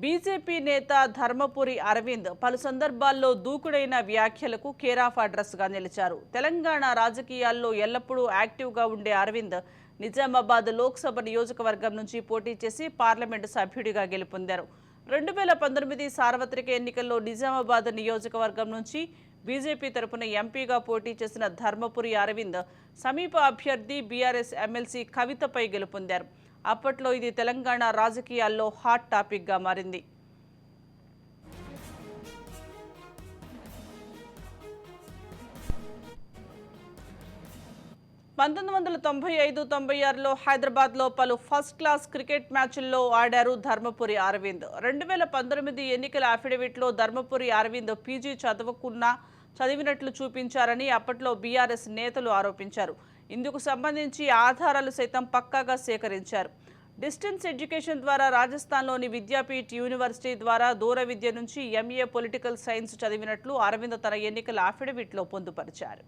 BJP నేత ధర్మపురి అరవింద్ పలు సందర్భాల్లో దూకుడైన వ్యాఖ్యలకు కేరాఫ్ అడ్రస్గా నిలిచారు. తెలంగాణ రాజకీయాల్లో ఎల్లప్పుడూ యాక్టివ్గా ఉండే అరవింద్ నిజామాబాద్ లోక్సభ నియోజకవర్గం నుంచి పోటీ చేసి పార్లమెంటు సభ్యుడిగా గెలుపొందారు. రెండు వేల పంతొమ్మిది సార్వత్రిక ఎన్నికల్లో నిజామాబాద్ నియోజకవర్గం నుంచి బీజేపీ తరపున ఎంపీగా పోటీ చేసిన ధర్మపురి అరవింద్ సమీప అభ్యర్థి బీఆర్ఎస్ ఎమ్మెల్సీ కవితపై గెలుపొందారు. అప్పట్లో ఇది తెలంగాణ రాజకీయాల్లో హాట్ టాపిక్గా మారింది. పంతొమ్మిది వందల తొంభై ఐదు తొంభై ఆరులో హైదరాబాద్లో పలు ఫస్ట్ క్లాస్ క్రికెట్ మ్యాచ్ల్లో ఆడారు ధర్మపురి అరవింద్. రెండు వేల పంతొమ్మిది ఎన్నికల అఫిడవిట్లో ధర్మపురి అరవింద్ పీజీ చదువుకున్నా చదివినట్లు చూపించారని అప్పట్లో బీఆర్ఎస్ నేతలు ఆరోపించారు. ఇందుకు సంబంధించి ఆధారాలు సైతం పక్కాగా సేకరించారు. డిస్టెన్స్ ఎడ్యుకేషన్ ద్వారా రాజస్థాన్లోని విద్యాపీఠ్ యూనివర్సిటీ ద్వారా దూర విద్య నుంచి ఎంఏ పొలిటికల్ సైన్స్ చదివినట్లు అరవింద్ తన ఎన్నికల అఫిడవిట్లో పొందుపరిచారు.